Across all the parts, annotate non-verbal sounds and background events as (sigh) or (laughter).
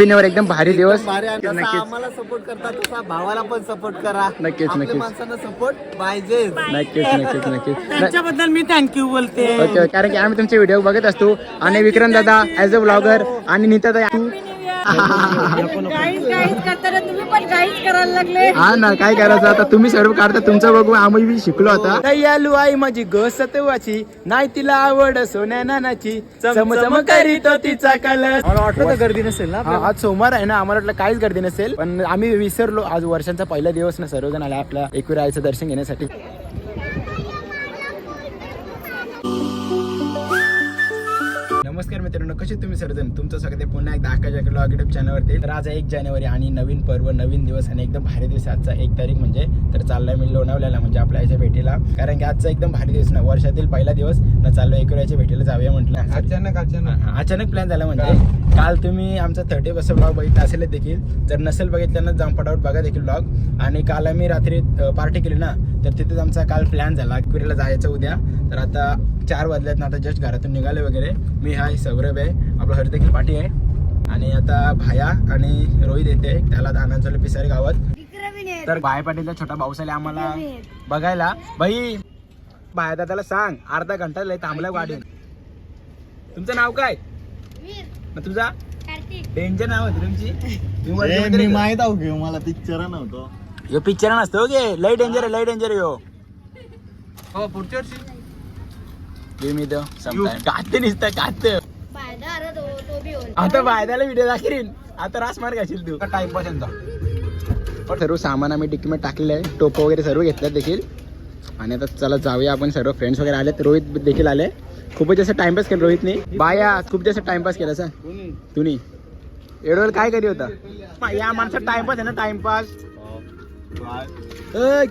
Happy new year एकदम भारी दिवस. भारी आहे. जसं नक्कीच. आम्हाला सपोर्ट करता तसा भावाला पण सपोर्ट करा. नक्कीच, आपल्या नक्कीच. माणसांना सपोर्ट पाहिजे. नक्कीच नक्कीच नक्कीच. त्यांच्याबद्दल मी थँक्यू बोलते. ओके. कारण की आम्ही तुमचे व्हिडिओ बघत असतो. आणि विक्रांत दादा ॲज अ ब्लॉगर आणि नीता ताई करताना तुम्ही पण गाईज करायला लागले. हा ना काय करायचं आता? तुम्ही सर्व काढता तुमचं बघू आम्ही बी शिकलो आता. दयालू आई माझी ग सतवाची नाही तिला आवड सोन्या नानाची. चमचम करीत तिचा कलर मला वाटलं तर गर्दी नसेल ना हा, आज सोमवार आहे ना आम्हाला वाटलं काहीच गर्दी नसेल. पण आम्ही विसरलो आज वर्षांचा पहिला दिवस ना सर्वजण आले आपल्या एकविरा आईचं दर्शन घेण्यासाठी. मित्रांनो कसे तुम्ही सर्वजण? तुमचं आहे पुन्हा एकदा आकाश ब्लॉग युट्यूब चॅनलवरती तर आज एक जानेवारी आणि नवीन पर्व नवीन दिवस आणि एकदम भारी दिवस. आजचा एक तारीख म्हणजे तर चाललोय मी लोणावल्याला म्हणजे आपल्या याच्या भेटीला. कारण की आजचा एकदम भारी दिवस ना वर्षातील पहिला दिवस. न चाललो एकविराच्या भेटीला जाऊया म्हटलं. अचानक अचानक. हा, अचानक प्लॅन झाला म्हणजे. काल तुम्ही आमचा थर्टी बस ब्लॉग बघितला असेल देखील. जर नसेल बघितल्यानं जाऊन पटावट बघा देखील ब्लॉग आणि काल आम्ही रात्री पार्टी केली ना तर तिथेच आमचा काल प्लॅन झाला. कुरीला जायचं उद्या. तर आता चार वाजल्यात ना आता जस्ट घरातून निघाले वगैरे. मी हाय सौरभ आहे आपला हर देखील पाठी आहे. आणि आता भाया आणि रोहित येते. त्याला दाना चालू पिसारी गावात. तर भाई पाटीलचा छोटा भाऊस आले आम्हाला बघायला. बाई भाया दादाला सांग. अर्धा घंटा लय थांबला गाडी तुमचं नाव काय? मग तुझा डेंजर नाव होती तुमची. मी? माहीत आहो घेऊ मला पिक्चर नव्हतो. ह्यो पिक्चर नसतो गे. लय डेंजर आहे लय डेंजर यो. हो पुढच्या वर्षी. इथं समजा काते निसतं कात आता फायद्याला व्हिडिओ दाखवीन. आता रास मार घाशील तू. टाइमपास यांचा सर्व सामान आम्ही डिक्कीमध्ये टाकलेलं आहे. टोप वगैरे सर्व घेतलं देखील. आणि आता चला जाऊया आपण. सर्व फ्रेंड्स वगैरे आले रोहित देखील आले. खूपच जास्त टाइमपास केला रोहितने. बाया खूप जास्त टाइमपास केला सर तुम्ही एवढं काय करी होता? या माणसात टाइमपास आहे ना टाइमपास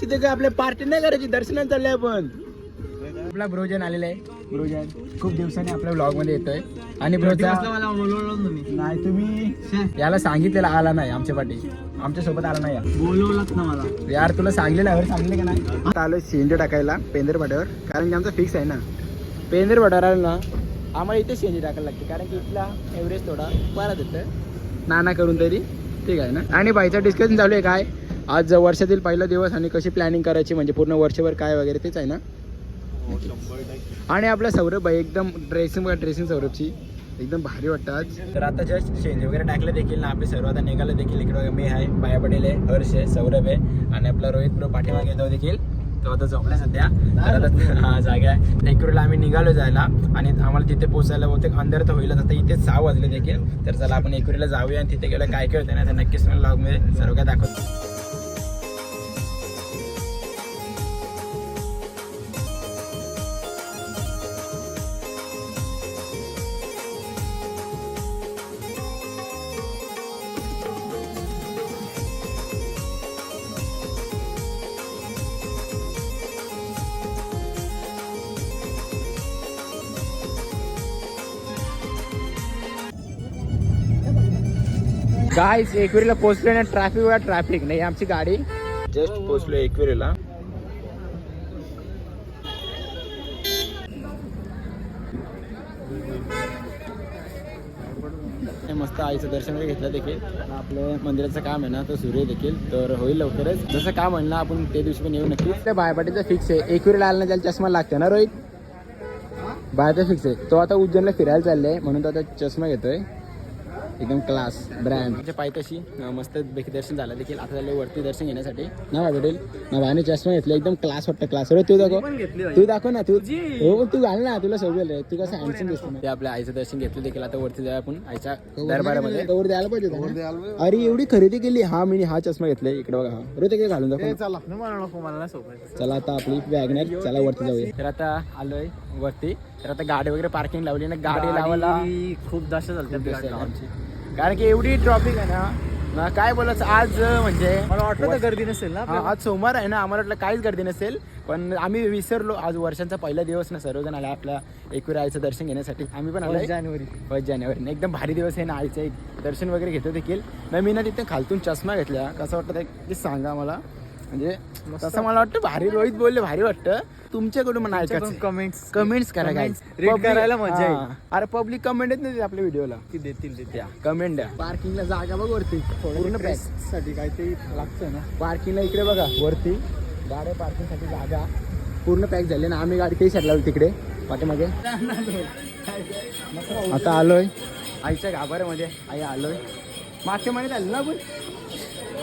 तिथे काय आपल्या पार्टी नाही करायची? दर्शनात चाललंय आपण. आपला ब्रोजन आलेला आहे. खूप दिवसांनी आपल्या ब्लॉगमध्ये येतोय. आणि ब्रोजा नाही तुम्ही याला सांगितलेलं आला नाही आमच्या पाठी. आमच्यासोबत आला नाही. या. बोलवलंच ना मला. यार तुला सांगलेलं आहे सांगले का नाही? आलोय शेंडे टाकायला पेंदर कारण की आमचं फिक्स आहे ना. पेंदर आलं ना आम्हाला इथे शेंडी टाकायला लागते. कारण की इथला एव्हरेज थोडा बरा देतं नाना करून तरी. ठीक आहे ना? आणि बाईचं डिस्कशन चालू आहे काय? आज वर्षातील पहिला दिवस आणि कशी प्लॅनिंग करायची? म्हणजे पूर्ण वर्षभर काय वगैरे तेच आहे ना? आणि आपला सौरभ भाई एकदम ड्रेसिंग ड्रेसिंग सौरभची. एकदम भारी वाटतात आज. तर आता जस्ट शेंज वगैरे टाकलं देखील ना आपले सर्व आता निघालं देखील इकडे. मी आहे बाया पटेल आहे हर्ष आहे सौरभ आहे आणि आपला रोहित प्रो पाठीमागे येतो देखील. तो आता झोपला सध्या. हा जागा आहे. एकूरला आम्ही निघालो जायला आणि आम्हाला तिथे पोचायला बहुतेक अंधार तर होईल आता इथे सहा वाजले देखील. तर चला आपण एकूरीला जाऊया आणि तिथे गेलं काय काय होतं ना तर नक्कीच मला लॉगमध्ये सर्व काय दाखवतो. काय एकविरीला पोहोचलो ना ट्रॅफिक वर ट्रॅफिक नाही आमची गाडी. जस्ट पोहोचलो एकविरीला हे मस्त आईचं दर्शन वगैरे घेतलं देखील. आपलं मंदिराचं काम आहे ना तो सूर्य देखील. तर होईल लवकरच. जसं काम म्हणलं आपण ते दिवशी पण येऊ नक्कीच. त्या बायपाटीचं फिक्स आहे. एकविरीला आलं ना त्याला चष्मा लागतो ना रोहित? बाहेरचा फिक्स आहे. तो आता उज्जैनला फिरायला चाललाय म्हणून तो आता चष्मा घेतोय. एकदम क्लास ब्रँड म्हणजे पायथ्याशी मस्त दर्शन झालं देखील. आता झालं वरती दर्शन घेण्यासाठी. ना पटेल ना भाईने चष्मा घेतला एकदम क्लास वाटतं क्लास तू दाखव. तू दाखव ना तू. हो पण तू घाल ना तुला आहे तू कसं हँडसम दिसतो ते आपल्या आईचं दर्शन घेतलं देखील. आता वरती जाऊया आपण आईच्या दरबारामध्ये. वर द्यायला पाहिजे? अरे एवढी खरेदी केली. हा मी हा चष्मा घेतलाय. इकडे बघा. हा. रोज काय घालून दाखव चला. मला नको मला नाही सोबत चला. आता आपली वॅगनर चला वरती जाऊया. तर आता आलोय वरती. तर आता गाडी वगैरे पार्किंग लावली ना गाडी लावायला खूप जास्त आमची. कारण की एवढी ट्रॉफिक आहे ना ना काय बोलायचं आज म्हणजे मला वाटलं तर गर्दी नसेल ना हा, आज सोमवार आहे ना आम्हाला वाटलं काहीच गर्दी नसेल. पण आम्ही विसरलो आज वर्षांचा पहिला दिवस ना सर्वजण आला आपल्या एकविरा आईचं दर्शन घेण्यासाठी. आम्ही पण आलो जानेवारी. फर्स्ट जानेवारी. एकदम भारी दिवस आहे ना आईचं एक दर्शन वगैरे घेतो देखील. ना मी ना तिथे खालतून चष्मा घेतला. कसं वाटतं ते- ते सांगा मला. म्हणजे तसं मला वाटतं भारी रोहित बोलले भारी वाटतं. तुमच्याकडून म्हणा ऐकायचं कमेंट्स कमेंट्स करा काय read करायला मजा येईल. अरे पब्लिक कमेंट येत नाही आपल्या व्हिडिओला की देतील देतील. कमेंट द्या. पार्किंगला जागा बघ वरती. पूर्ण पॅकसाठी काहीतरी लागतं ना. पार्किंगला इकडे बघा. वरती. गाड्या पार्किंगसाठी जागा. पूर्ण पॅक झाले ना. आम्ही गाडी काही साईडला तिकडे. पाठीमागे. आता आलोय. आईच्या गाभाऱ्यामध्ये आई आलोय. मागच्या महिन्यात आलो ना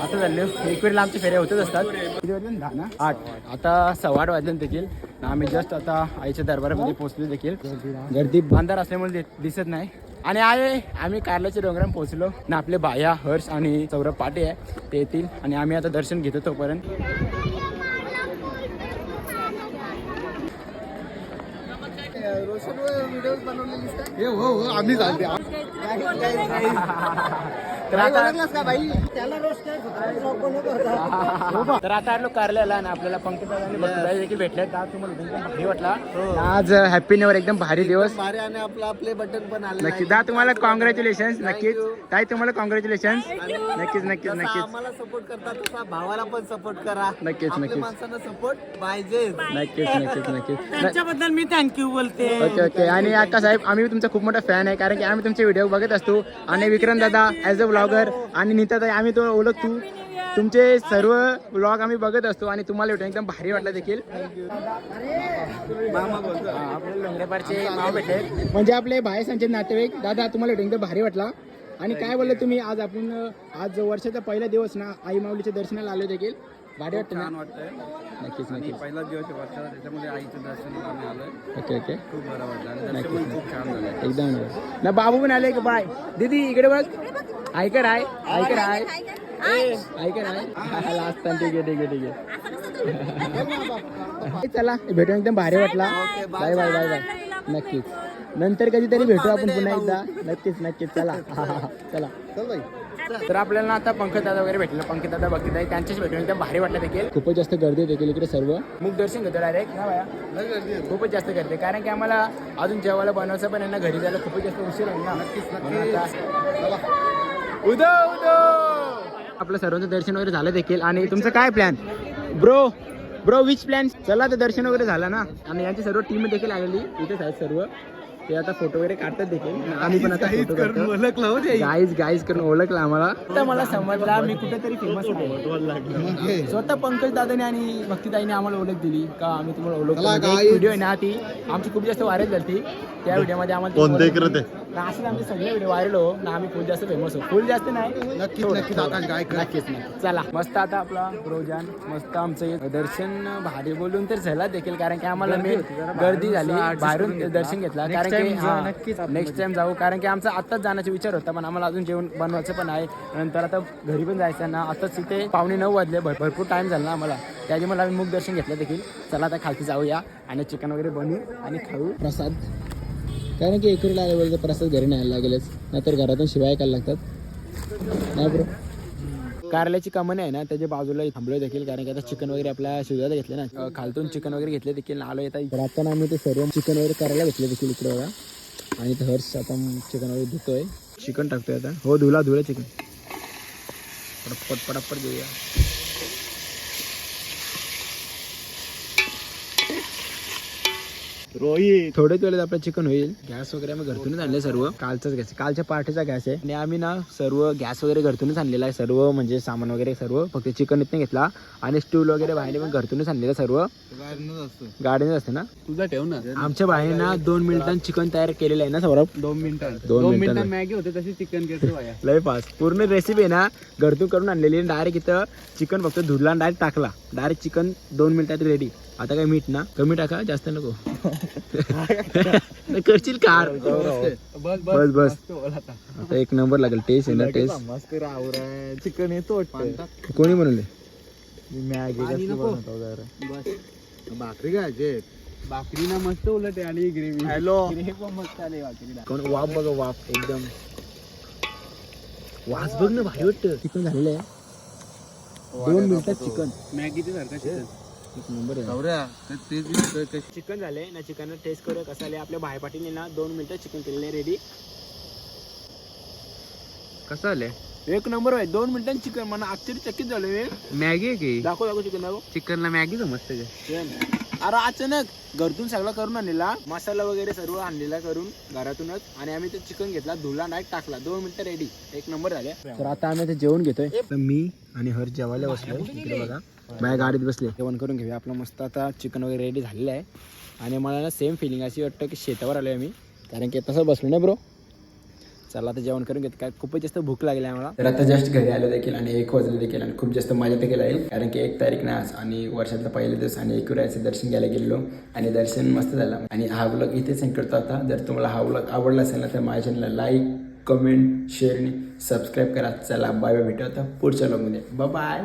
आता झाले. एक वेळेला आमच्या फेऱ्या होतच असतात. किती वाजले? दहा ना? आठ. आता सव्वा आठ वाजले देखील. आम्ही जस्ट आता आईच्या दरबारामध्ये पोहोचलो देखील. गर्दी बांधार असल्यामुळे दिसत नाही. आणि आहे आम्ही कारल्याच्या डोंगरात पोहोचलो. ना आपले बाया हर्ष आणि सौरभ पाटे आहे. ते येतील. आणि आम्ही आता दर्शन घेतो तोपर्यंत. तर आता तर आता आलो आणि आपल्याला बघताय देखील भेटले तर आज तुम्हाला एकदम भारी वाटला. आज हॅपी न्यू एकदम भारी दिवस. भारी आणि आपलं आपले बटन पण आले नक्की. दा तुम्हाला कॉंग्रॅच्युलेशन नक्कीच. ताई तुम्हाला कॉंग्रॅच्युलेशन नक्कीच नक्कीच नक्कीच. आम्हाला सपोर्ट करतात तसा भावाला पण सपोर्ट करा. नक्कीच, आपल्या नक्कीच. माणसांना सपोर्ट पाहिजे नक्कीच नक्कीच नक्कीच. त्यांच्याबद्दल मी थँक्यू बोलते. ओके ओके आणि अक्का साहेब आम्ही तुमचा खूप मोठा फॅन आहे कारण की आम्ही तुमचे व्हिडिओ बघत असतो. आणि विक्रम दादा ॲज अ ब्लॉगर आणि नीता ताई आम्ही तो ओळखतो तुमचे सर्व ब्लॉग आम्ही बघत असतो आणि तुम्हाला भेटून एकदम भारी वाटलं देखील. नाव भेटले. म्हणजे आपले बायसांचे नातेवाईक दादा तुम्हाला भेटून एकदम भारी वाटला. आणि काय बोलले तुम्ही आज आपण आज वर्षाचा पहिला दिवस ना आई माऊलीच्या दर्शनाला आलो देखील. भारी वाटतं ना? वाटतंय. नक्कीच नक्कीच. पहिला दिवस आहे वर्षाचा त्याच्यामध्ये आईचं दर्शन आम्ही आलोय. Okay okay. खूप बरं वाटलं. आणि दर्शन नक्कीच. पण खूप छान झालं एकदम. ना बाबू पण आले की बाय. दीदी इकडे बघ. ऐकर आहे. ऐकर आहे. ऐकर आहे. (laughs) लास्ट ठीक आहे ठीक आहे ठीक आहे. (laughs) चला भेटून एकदम भारी वाटला. बाय. बाय बाय बाय नक्कीच. नंतर कधीतरी भेटू आपण पुन्हा एकदा. नक्कीच नक्कीच. चला. हा, हा, हा. चला. चल बाई. तर आपल्याला आता पंकज दादा वगैरे भेटलं. पंकज दादा बघित आहे त्यांच्याच भेटून एकदम भारी वाटलं देखील. खूपच जास्त गर्दी देखील इकडे सर्व. मुख दर्शन घेतो डायरेक्ट ना बाया खूपच जास्त गर्दी आहे. कारण की आम्हाला अजून जेवायला बनवायचं पण आहे ना घरी जायला खूपच जास्त उशीर होईल ना. नक्कीच उदो उदो! आपलं सर्वांचं दर्शन वगैरे झालं देखील. आणि तुमचं काय plan bro bro which plan चला तर दर्शन वगैरे झालं ना. आणि यांची सर्व टीम देखील आलेली. इथेच आहेत सर्व. ते आता फोटो वगैरे काढतात देखील. आम्ही पण आता फोटो काढतो. हो गाईज गाईज करून ओळखला आम्हाला. आता मला समजला मी कुठेतरी फेमस आहे. स्वतः पंकज दादाने आणि भक्तीताईने आम्हाला ओळख दिली का आम्ही तुम्हाला ओळखतो? व्हिडिओ आहे ना ती. आमची खूप जास्त व्हायरल झाली त्या व्हिडिओमध्ये आम्हाला ना असेच आमचे सगळे व्हिडिओ व्हायरल हो ना आम्ही फुल जास्त फेमस हो. फुल जास्त नाही नक्कीच थोडं, नक्कीच. काय नक्कीच चला. मस्त आता आपला रोजान मस्त आमचं दर्शन भारी बोलून तर झाला देखील कारण की आम्हाला मेन गर्दी झाली बाहेरून दर्शन घेतला. कारण की नक्कीच नेक्स्ट टाइम जाऊ कारण की आमचा आत्ताच जाण्याचा विचार होता पण आम्हाला अजून जेवण बनवायचं पण आहे. नंतर आता घरी पण जायचं ना आताच तिथे पावणे नऊ वाजले भर- भरपूर टाइम झाला ना आम्हाला. त्याची मला आम्ही मुख दर्शन घेतलं देखील. चला आता खालती जाऊया आणि चिकन वगैरे बनवू आणि खाऊ. प्रसाद. कारण की एकुरीला आल्यावर प्रसाद घरी न्यायला लागेलच. नाहीतर घरातून शिवाय ऐकायला लागतात? नाही बरो. कारल्याची कमान आहे ना त्याच्या बाजूला थांबलो देखील कारण की आता चिकन वगैरे आपल्या शिजायला घेतले ना. खालतून चिकन वगैरे घेतले देखील आलो येतात तर आता आम्ही ते सर्व चिकन वगैरे करायला घेतले देखील इकडे बघा. आणि ते हर्ष आता चिकन वगैरे धुतोय. चिकन टाकतोय आता. हो धुला धुला चिकन पटपट पटपट देऊया रोहित. थोड्याच वेळेत आपलं चिकन होईल. गॅस वगैरे आम्ही घरतूनच आणले सर्व. कालचाच गॅस कालच्या पार्टीचा गॅस आहे. आणि आम्ही ना सर्व गॅस वगैरे घरतूनच आणलेला आहे. सर्व म्हणजे सामान वगैरे सर्व. फक्त चिकन इथनं घेतला. आणि स्टूल वगैरे बाहेर पण घरतूनच आणलेलं सर्व. असतो गाडीने असते ना? तुझा ठेव ना. आमच्या बाहेरना दोन मिनिटांत चिकन तयार केलेलं आहे ना सौरभ? दोन मिनिटात दोन मिनिटात. मॅगी होते तशी चिकन (laughs) लय फास्ट. पूर्ण रेसिपी आहे ना घरतून करून आणलेली डायरेक्ट इथं चिकन फक्त धुडला डायरेक्ट टाकला. डायरेक्ट चिकन दोन मिनिटात रेडी आता काय मीठ ना? कमी टाका जास्त नको. (laughs) करशील कार. बस बस बस आता. एक नंबर लागेल. टेस्ट आहे ना टेस्ट मस्त रावरा चिकन येतो कोणी बनवले? मॅगी भाकरी काय भाकरी ना मस्त उलट आहे आणि ग्रेव्ही हॅलो. पण मस्त आली भाकरीला. कोण? वाफ बघा वाफ एकदम. वास बघ ना भारी वाटतं. चिकन झालेलं आहे. दोन मिनिटात चिकन. मॅगीचे सारखं चिकन. एक नंबर आहे. गौऱ्या चिकन झाले. ना चिकन टेस्ट करूया कसं आले. आपल्या भाई पाटीलने ना दोन मिनिटात चिकन केलेलं रेडी कसं आले एक नंबर आहे दोन मिनिटांत चिकन मला आश्चर्य चकित झालं मी मॅगी आहे की? दाखव दाखव चिकन दाखव. चिकनला मॅगी समजते Chicken. अरे अचानक घरतून सगळं करून आणलेला. मसाला वगैरे सर्व आणलेला करून घरातूनच. आणि आम्ही ते चिकन घेतला धुला डायरेक्ट टाकला. दोन मिनिटं रेडी एक नंबर झाले. तर आता आम्ही ते जेवण घेतोय. तर मी आणि हर जेवायला बसलो इकडे बघा. माझ्या गाडीत बसले. जेवण करून घेऊया. आपलं मस्त आता चिकन वगैरे रेडी झालेलं आहे. आणि मला ना सेम फिलिंग अशी वाटतं की शेतावर आलोय आम्ही कारण की तसं बसलो ना ब्रो चला आता जेवण करून घेत काय खूपच जास्त भूक लागली आम्हाला तर आता जस्ट घरी आलो देखील आणि एक वाजले देखील आणि खूप जास्त मजा तर केला आहे कारण की एक तारीख ना आज आणि वर्षातला पहिला दिवस आणि एकविरायचं दर्शन घ्यायला गेलेलो. आणि दर्शन मस्त झालं. आणि हा ब्लॉग इथेच एंड करतो आता. जर तुम्हाला हा ब्लॉग आवडला असेल ना तर माझ्या चॅनलला लाईक कमेंट शेअर आणि सबस्क्राईब करा. चला बाय बाय भेटू आता पुढच्या लॉगमध्ये बाय